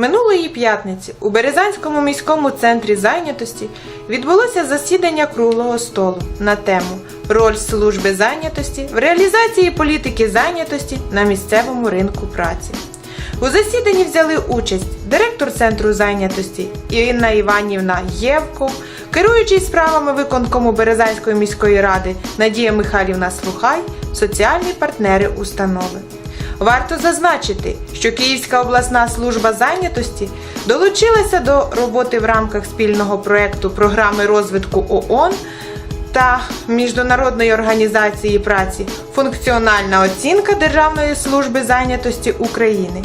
Минулої п'ятниці у Березанському міському центрі зайнятості відбулося засідання круглого столу на тему Роль служби зайнятості в реалізації політики зайнятості на місцевому ринку праці. У засіданні взяли участь директор центру зайнятості Інна Іванівна Євко, керуючий справами виконкому Березанської міської ради Надія Михайлівна Слухай, соціальні партнери установи. Варто зазначити, що Київська обласна служба зайнятості долучилася до роботи в рамках спільного проекту програми розвитку ООН та Міжнародної організації праці Функціональна оцінка Державної служби зайнятості України.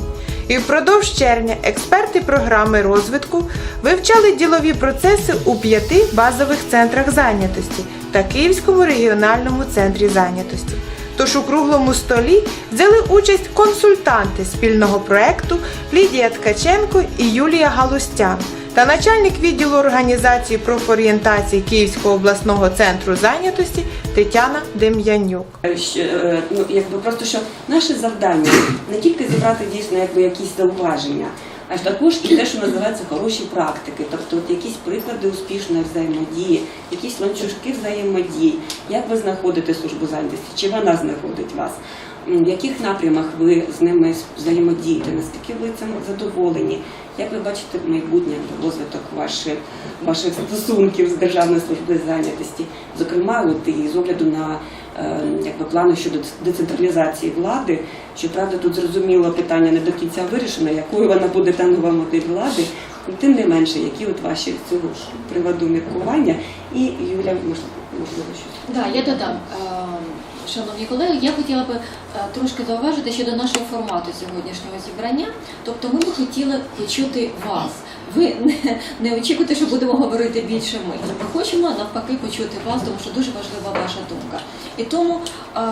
І впродовж червня експерти програми розвитку вивчали ділові процеси у п'яти базових центрах зайнятості та Київському регіональному центрі зайнятості. Тож у круглому столі взяли участь консультанти спільного проекту Лідія Ткаченко і Юлія Галустян та начальник відділу організації профорієнтації Київського обласного центру зайнятості Тетяна Дем'янюк. Е, ну, якби просто що наше завдання не тільки зібрати дійсно якби якісь зауваження, а також і те, що називається хороші практики, тобто от якісь приклади успішної взаємодії, якісь ланцюжки взаємодії, як ви знаходите службу зайнятості, чи вона знаходить вас. В яких напрямах ви з ними взаємодієте, наскільки ви цим задоволені? Як ви бачите майбутнє розвиток ваших, ваших стосунків з Державною службою зайнятості? Зокрема, от і з огляду на якби, плани щодо децентралізації влади, щоправда, тут зрозуміло питання не до кінця вирішено, якою вона буде та нова модель влади. і Тим не менше, які от ваші цього ж приводу міркування? І Юля, можливо, можливо щось. Да, я додам. Шановні колеги, я хотіла би е, трошки зауважити щодо нашого формату сьогоднішнього зібрання. Тобто ми б хотіли почути вас. Ви не, не очікуєте, що будемо говорити більше ми. Ми хочемо навпаки почути вас, тому що дуже важлива ваша думка. І тому, ем,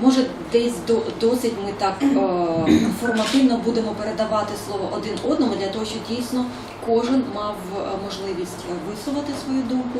може, десь до, досить ми так е, формативно будемо передавати слово один одному для того, щоб дійсно кожен мав е, можливість висловити свою думку.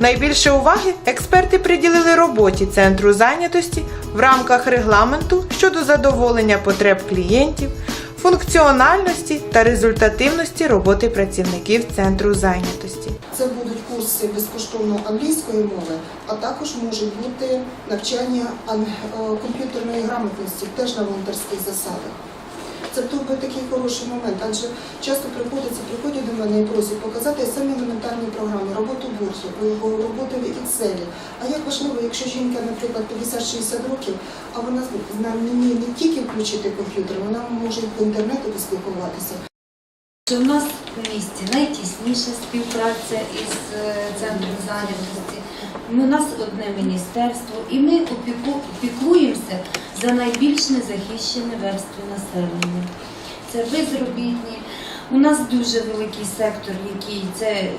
Найбільше уваги експерти приділили роботі центру зайнятості в рамках регламенту щодо задоволення потреб клієнтів, функціональності та результативності роботи працівників центру зайнятості. Це будуть курси безкоштовно англійської мови, а також може бути навчання ан- е, комп'ютерної грамотності теж на волонтерських засадах. Це був би такий хороший момент, адже часто приходиться, приходять до мене і просять показати самі елементарні програми, роботу бурсу, роботу в Excel. А як важливо, якщо жінка, наприклад, 50-60 років, а вона знає не, не тільки включити комп'ютер, вона може і по інтернету поспілкуватися. В нас в місті найтісніша співпраця із е, центром зайнятості. У нас одне міністерство, і ми опіку, піклуємося за найбільш незахищені верстви населення. Це безробітні. У нас дуже великий сектор, який це е,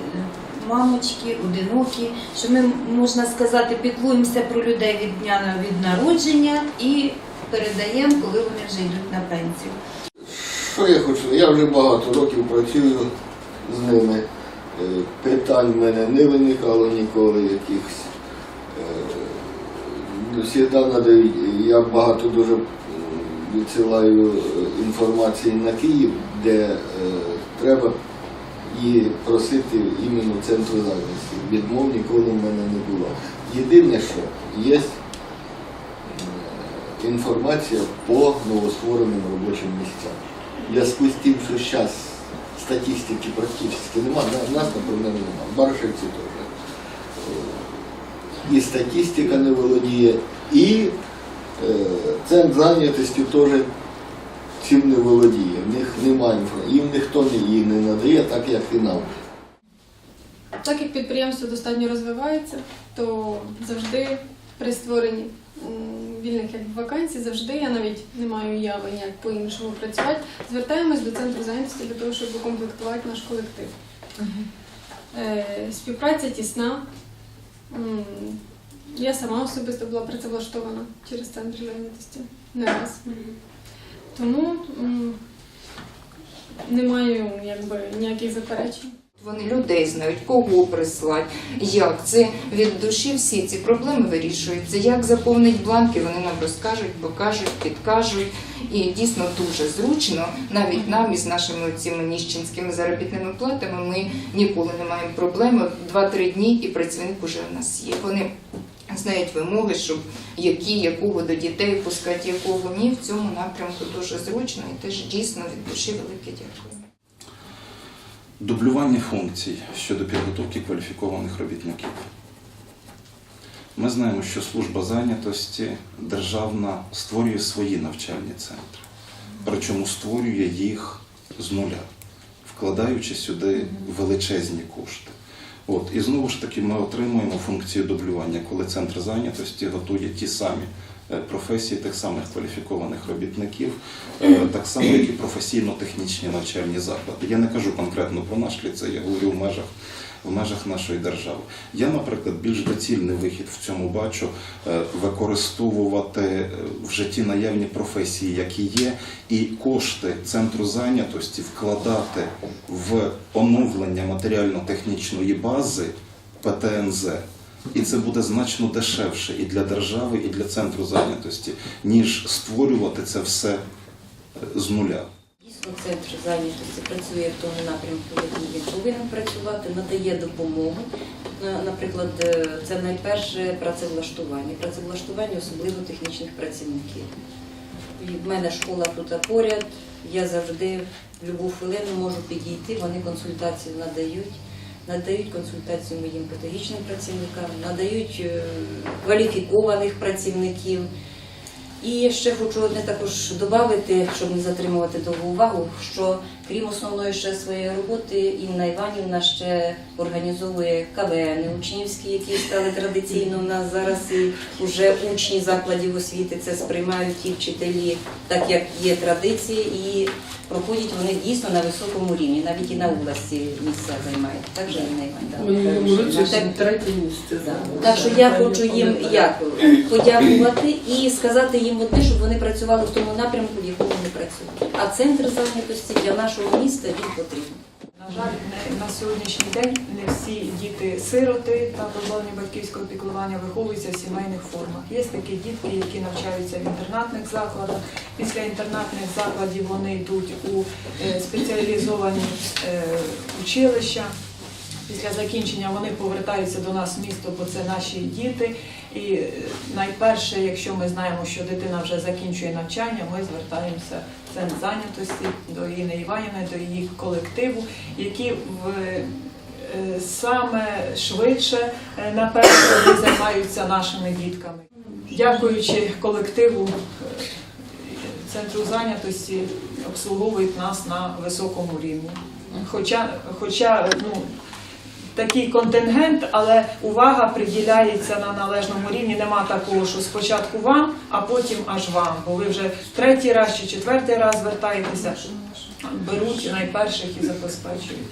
мамочки, одинокі. Що ми можна сказати, піклуємося про людей від дня від народження і передаємо, коли вони вже йдуть на пенсію. Що я хочу? Я вже багато років працюю з ними. Е, Питань в мене не виникало ніколи якихось. Е, Всегда я багато дуже відсилаю е, інформації на Київ, де треба і просити іменно центру зайнятості. Відмов ніколи в мене не було. Єдине, що є інформація по новоствореним робочим місцям. В зв'язку з тим, що зараз статистики практично немає, нас, напевно, немає, в Баршівці теж. Е, І статистика не володіє, і е, центр зайнятості теж цим не володіє. В них немає їм ніхто її не надає, так як і нам. Так як підприємство достатньо розвивається, то завжди при створенні вільних як вакансій, завжди я навіть не маю уяви, як по-іншому працювати. Звертаємось до центру зайнятості для того, щоб укомплектувати наш колектив. Е, Співпраця тісна. М, Я сама особисто була працевлаштована через центр зайнятості не раз. Тому м, не маю якби, ніяких заперечень. Вони людей знають, кого прислати, як це від душі всі ці проблеми вирішуються. Як заповнить бланки, вони нам розкажуть, покажуть, підкажуть. І дійсно дуже зручно, навіть нам із нашими цими ніщенськими заробітними платами ми ніколи не маємо проблеми. Два-три дні і працівник уже у нас є. Вони знають вимоги, щоб які, якого до дітей пускати, якого ні. В цьому напрямку дуже зручно і теж дійсно від душі велике дякую. Дублювання функцій щодо підготовки кваліфікованих робітників. Ми знаємо, що служба зайнятості державна створює свої навчальні центри, причому створює їх з нуля, вкладаючи сюди величезні кошти. От, і знову ж таки ми отримуємо функцію дублювання, коли центр зайнятості готує ті самі е, професії тих самих кваліфікованих робітників, е, так само, як і професійно-технічні навчальні заклади. Я не кажу конкретно про наш ліцей, я говорю в межах, в межах нашої держави. Я, наприклад, більш доцільний вихід в цьому бачу е, використовувати в житті наявні професії, які є, і кошти центру зайнятості вкладати в оновлення матеріально-технічної бази ПТНЗ. І це буде значно дешевше і для держави, і для центру зайнятості, ніж створювати це все е, з нуля. Дійсно, центр зайнятості працює в тому напрямку, який він повинен працювати, надає допомогу. Наприклад, е, це найперше працевлаштування. Працевлаштування особливо технічних працівників. В мене школа тут поряд. Я завжди в будь-яку хвилину можу підійти, вони консультацію надають. Надають консультацію моїм педагогічним працівникам, надають е, кваліфікованих працівників. І ще хочу одне також додати, щоб не затримувати довгу увагу, що крім основної ще своєї роботи, Інна Іванівна ще організовує КВН учнівські, які стали традиційно у нас зараз. І вже учні закладів освіти це сприймають ті вчителі, так як є традиції, і проходять вони дійсно на високому рівні, навіть і на області місця займають. Так же Інна Іванівна? Місце. Так. Так що я хочу їм як подякувати і сказати їм одне, щоб вони працювали в тому напрямку, в якому вони працюють. А центр зайнятості для нашого міста він потрібен. На жаль, не- на сьогоднішній день не всі діти-сироти та позбавлені батьківського піклування виховуються в сімейних формах. Є такі дітки, які навчаються в інтернатних закладах. Після інтернатних закладів вони йдуть у е, спеціалізовані е, училища. Після закінчення вони повертаються до нас в місто, бо це наші діти. І е, найперше, якщо ми знаємо, що дитина вже закінчує навчання, ми звертаємося в центр зайнятості до Інни Іванівни, до її колективу, які в е, саме швидше, е, напевно, займаються нашими дітками. Дякуючи колективу центру зайнятості, обслуговують нас на високому рівні. Хоча, хоча ну, такий контингент, але увага приділяється на належному рівні. Нема такого, що спочатку вам, а потім аж вам. Бо ви вже третій раз чи четвертий раз звертаєтеся, беруть найперших і забезпечують.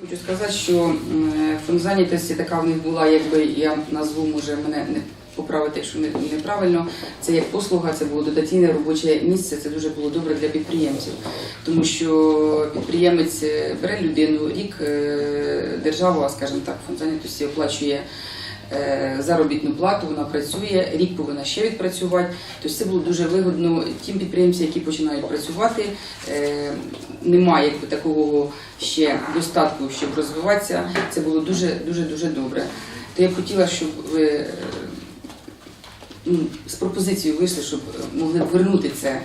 Хочу сказати, що м, фонд зайнятості така в них була, якби я назву, може мене не поправити, якщо не- неправильно. Це як послуга, це було додаційне робоче місце. Це дуже було добре для підприємців, тому що підприємець е, бере людину, рік е, держава, скажімо так, фонд зайнятості оплачує. е, Заробітну плату вона працює, рік повинна ще відпрацювати. Тобто це було дуже вигодно тим підприємцям, які починають працювати. Немає якби такого ще достатку, щоб розвиватися. Це було дуже дуже дуже добре. То я б хотіла, щоб ви з пропозицією вийшли, щоб могли повернути вернути це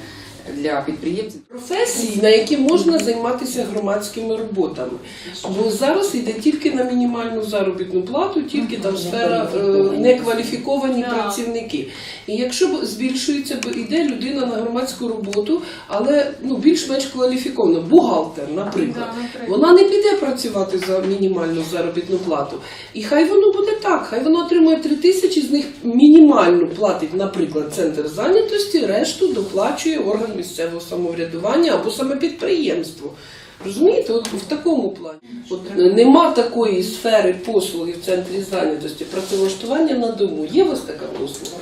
для підприємців. професії, на які можна займатися громадськими роботами. Бо зараз йде тільки на мінімальну заробітну плату, тільки там сфера е, некваліфіковані працівники. І якщо б збільшується, бо йде людина на громадську роботу, але ну більш-менш кваліфікована, бухгалтер, наприклад. Вона не піде працювати за мінімальну заробітну плату. І хай воно буде так, хай вона отримує 3 тисячі, з них мінімальну платить, наприклад, центр зайнятості, решту доплачує орган місцевого самоврядування або саме підприємство. Розумієте, от в такому плані. От нема такої сфери послуги в центрі зайнятості, працевлаштування на дому. Є у вас така послуга?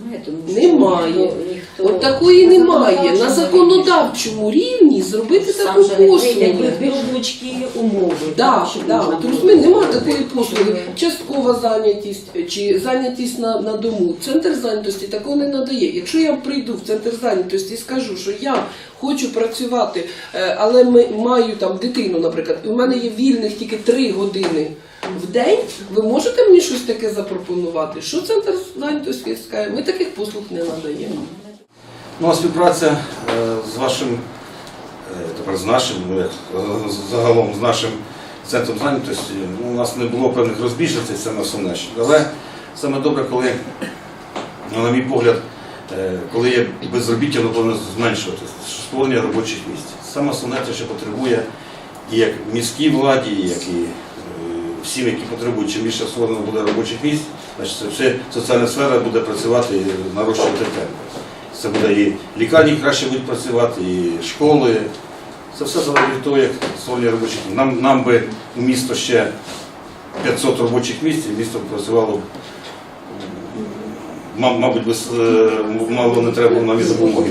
Немає, тому що Немає. ніхто, ніхто От такої на немає. На законодавчому рівні зробити Сам таку же не прийняті послугу. умови. Да, щоб да. можна От було розумієте, немає такої послуги. Часткова зайнятість чи зайнятість на, на дому. Центр зайнятості такого не надає. Якщо я прийду в центр зайнятості і скажу, що я хочу працювати, е, але ми, маю там дитину, наприклад, і у мене є вільних тільки три години. В день ви можете мені щось таке запропонувати? Що центр зайнятості скаже? Ми таких послуг не надаємо. Ну, а співпраця е, з вашим, е, тепер з нашим, ну, е, загалом з нашим центром зайнятості, ну, у нас не було певних розбіжностей, це на Сонеччині. Але саме добре, коли, ну, на мій погляд, коли є безробіття, воно повинно зменшуватися, створення робочих місць. Саме Сонеччина ще потребує і як міській владі, як і всім, які потребують, чим більше створено буде робочих місць, значить все соціальна сфера буде працювати і нарощувати темп. Це буде і лікарні краще будуть працювати, і школи. Це все залежить від того, як створення робочих місць. Нам, нам би у місто ще 500 робочих місць, і місто працювало, мабуть, без, е, мало не треба нам і допомоги.